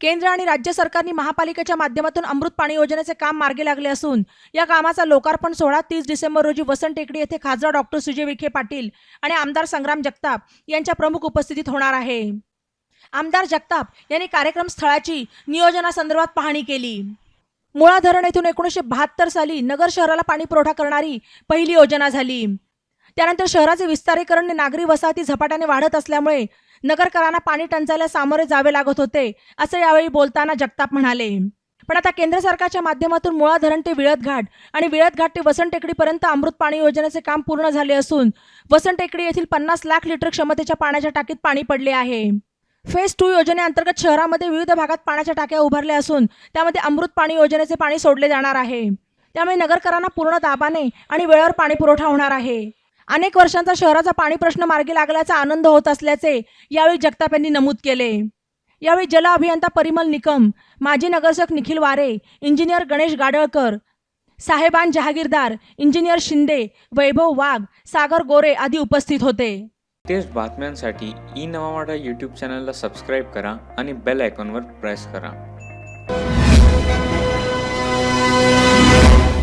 केंद्र आणि राज्य सरकारनी महापालिकेच्या माध्यमातून अमृत पाणी योजनेचे काम मार्गी लागले असून या कामाचा लोकार्पण सोहळा तीस डिसेंबर रोजी वसंत टेकडी येथे खासदार डॉक्टर सुजय विखे पाटील आणि आमदार संग्राम जगताप यांच्या प्रमुख उपस्थितीत होणार आहे. आमदार जगताप यांनी कार्यक्रम स्थळाची नियोजनासंदर्भात पाहणी केली. मुळा धरण येथून एकोणीसशे बहात्तर साली नगर शहराला पाणी पुरवठा करणारी पहिली योजना झाली. त्यानंतर शहराचे विस्तारीकरण आणि नागरी वसाहती झपाट्याने वाढत असल्यामुळे नगरकरांना पाणी टंचाईला सामोरे जावे लागत होते असं यावेळी बोलताना जगताप म्हणाले. पण आता केंद्र सरकारच्या माध्यमातून मुळा धरण ते विळत घाट आणि विळत घाट ते वसंत टेकडीपर्यंत अमृत पाणी योजनेचे काम पूर्ण झाले असून वसंत टेकडी येथील पन्नास लाख लिटर क्षमतेच्या पाण्याच्या टाकीत पाणी पडले आहे. फेज टू योजनेअंतर्गत शहरामध्ये विविध भागात पाण्याच्या टाक्या उभारल्या असून त्यामध्ये अमृत पाणी योजनेचे पाणी सोडले जाणार आहे. त्यामुळे नगरकरांना पूर्ण दाबाने आणि वेळेवर पाणी पुरवठा होणार आहे. अनेक वर्षांचा शहराचा पाणी प्रश्न मार्गी लागल्याचा आनंद होत असल्याचे यावेळी जगताप यांनी नमूद केले. यावेळी जल अभियंता परिमल निकम माजी नगरसेवक निखिल वारे इंजिनियर गणेश गाडळकर साहेबान जहागीरदार इंजिनियर शिंदे वैभव वाघ सागर गोरे आदी उपस्थित होते. तेच बातम्यांसाठी ई नवा यूट्यूब चॅनलला सबस्क्राईब करा आणि बेल आयकॉनवर प्रेस करा.